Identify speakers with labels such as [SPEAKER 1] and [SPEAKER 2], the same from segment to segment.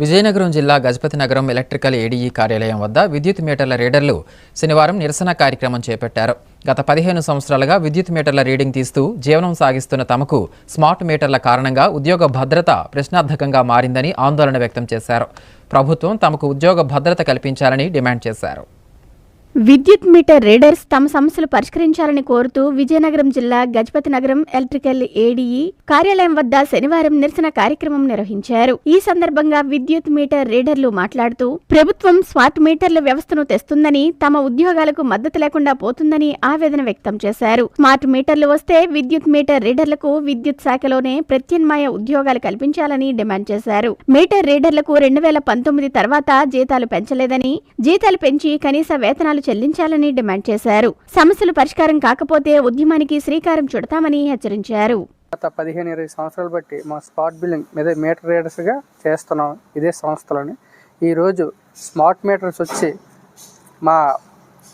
[SPEAKER 1] విజయనగరం జిల్లా గజపతి నగరం electrical ADE కార్యాలయం వద్ద విద్యుత్ మీటర్ల రీడర్లు శనివారం నిరసన కార్యక్రమం చేపట్టారు. గత పదిహేను సంవత్సరాలుగా విద్యుత్ మీటర్ల రీడింగ్ తీస్తూ జీవనం సాగిస్తున్న తమకు స్మార్ట్ మీటర్ల కారణంగా ఉద్యోగ భద్రత ప్రశ్నార్థకంగా మారిందని ఆందోళన వ్యక్తం చేశారు. ప్రభుత్వం తమకు ఉద్యోగ భద్రత కల్పించాలని డిమాండ్ చేశారు.
[SPEAKER 2] విద్యుత్ మీటర్ రీడర్స్ తమ సమస్యలు పరిష్కరించాలని కోరుతూ విజయనగరం జిల్లా గజపతి నగరం ఎలక్ట్రికల్ ఏడీఈ కార్యాలయం వద్ద శనివారం నిరసన కార్యక్రమం నిర్వహించారు. ఈ సందర్భంగా విద్యుత్ మీటర్ రీడర్లు మాట్లాడుతూ ప్రభుత్వం స్మార్ట్ మీటర్ల వ్యవస్థను తెస్తుందని తమ ఉద్యోగాలకు మద్దతు లేకుండా పోతుందని ఆవేదన వ్యక్తం చేశారు. స్మార్ట్ మీటర్లు వస్తే విద్యుత్ మీటర్ రీడర్లకు విద్యుత్ శాఖలోనే ప్రత్యామ్నాయ ఉద్యోగాలు కల్పించాలని డిమాండ్ చేశారు. మీటర్ రీడర్లకు రెండు వేల పంతొమ్మిది తర్వాత జీతాలు పెంచలేదని జీతాలు పెంచి కనీస వేతనాలు చెల్లించాలని డిమాండ్ చేశారు. సమస్యలు పరిష్కారం కాకపోతే ఉద్యమానికి శ్రీకారం చుడతామని హెచ్చరించారు.
[SPEAKER 3] గత పదిహేను ఇరవై సంవత్సరాలు బట్టి మా స్పాట్ బిల్లింగ్ మీద మీటర్ రీడర్స్గా చేస్తున్నాం ఇదే సంస్థలోని. ఈరోజు స్మార్ట్ మీటర్స్ వచ్చి మా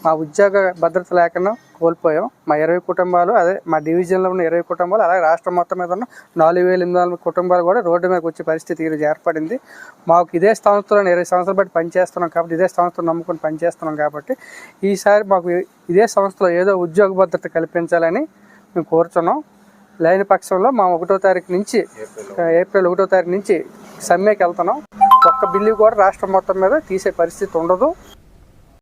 [SPEAKER 3] మా ఉద్యోగ భద్రత లేకుండా కోల్పోయాం. మా ఇరవై కుటుంబాలు అదే మా డివిజన్లో ఉన్న ఇరవై కుటుంబాలు అలాగే రాష్ట్రం మొత్తం మీద ఉన్న నాలుగు వేల ఎనిమిది వందల కుటుంబాలు కూడా రోడ్డు మీదకి వచ్చే పరిస్థితి ఈరోజు ఏర్పడింది. మాకు ఇదే సంస్థలో ఇరవై సంవత్సరాలు బట్టి పనిచేస్తున్నాం కాబట్టి ఇదే సంస్థను నమ్ముకొని పనిచేస్తున్నాం కాబట్టి ఈసారి మాకు ఇదే సంస్థలో ఏదో ఉద్యోగ భద్రత కల్పించాలని మేము కోరుతున్నాం లేని పక్షంలో మా ఒకటో తారీఖు నుంచి ఏప్రిల్ ఒకటో తారీఖు నుంచి సమ్మెకి వెళ్తున్నాం. ఒక్క బిల్లు కూడా రాష్ట్రం మొత్తం మీద తీసే పరిస్థితి ఉండదు.